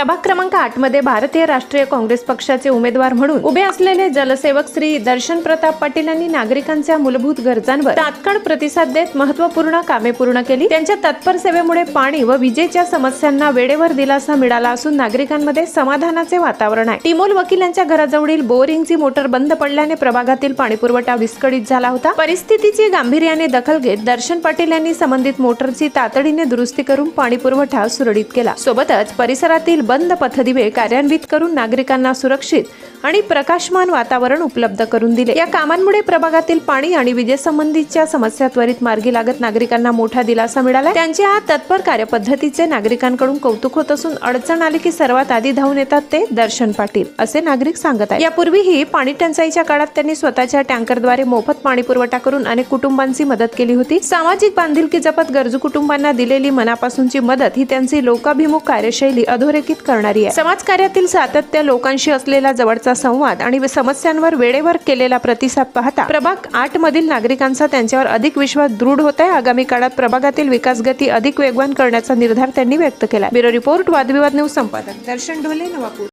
प्रभाग क्रमांक आठमध्ये भारतीय राष्ट्रीय काँग्रेस पक्षाचे उमेदवार म्हणून उभे असलेले जलसेवक श्री दर्शन प्रताप पाटील यांनी नागरिकांच्या मूलभूत गरजांवर तात्काळ प्रतिसाद देत महत्त्वपूर्ण कामे पूर्ण केली. त्यांच्या तत्पर सेवेमुळे पाणी व विजेच्या समस्यांना वेळेवर दिलासा मिळाला असून नागरिकांमध्ये समाधानाचे वातावरण आहे. टिमोल वकील यांच्या घराजवळील बोरिंगची मोटर बंद पडल्याने प्रभागातील पाणीपुरवठा विस्कळीत झाला होता. परिस्थितीची गांभीर्याने दखल घेत दर्शन पाटील यांनी संबंधित मोटरची तातडीने दुरुस्ती करून पाणीपुरवठा सुरळीत केला. सोबतच परिसरातील बंद पथदिवे कार्यान्वित करून नागरिकांना सुरक्षित आणि प्रकाशमान वातावरण उपलब्ध करून दिले. या कामांमुळे प्रभागातील पाणी आणि विजेसंबंधीच्या समस्या त्वरित मार्गी लागत नागरिकांना मोठा दिलासा मिळाला त्यांच्या हा तत्पर कार्यपद्धतीचे नागरिकांकडून कौतुक होत असून अडचण आली की सर्वात आधी धावून येतात ते दर्शन पाटील असे नागरिक सांगत आहेत. यापूर्वीही पाणी टंचाईच्या काळात त्यांनी स्वतःच्या टँकरद्वारे मोफत पाणी पुरवठा करून अनेक कुटुंबांची मदत केली होती. सामाजिक बांधिलकी जपत गरजू कुटुंबांना दिलेली मनापासूनची मदत ही त्यांची लोकाभिमुख कार्यशैली अधोरेखित करणारी आहे. समाजकार्यातील सातत्य लोकांशी असलेला जवळचा संवाद आणि समस्यांवर वेळेवर केलेला प्रतिसाद पाहता प्रभाग आठ मधील नागरिकांचा त्यांच्यावर अधिक विश्वास दृढ होत आहे. आगामी काळात प्रभागातील विकास गती अधिक वेगवान करण्याचा निर्धार त्यांनी व्यक्त केला ब्युरो रिपोर्ट वादविवाद न्यूज संपादक. दर्शन ढोले नवापूर.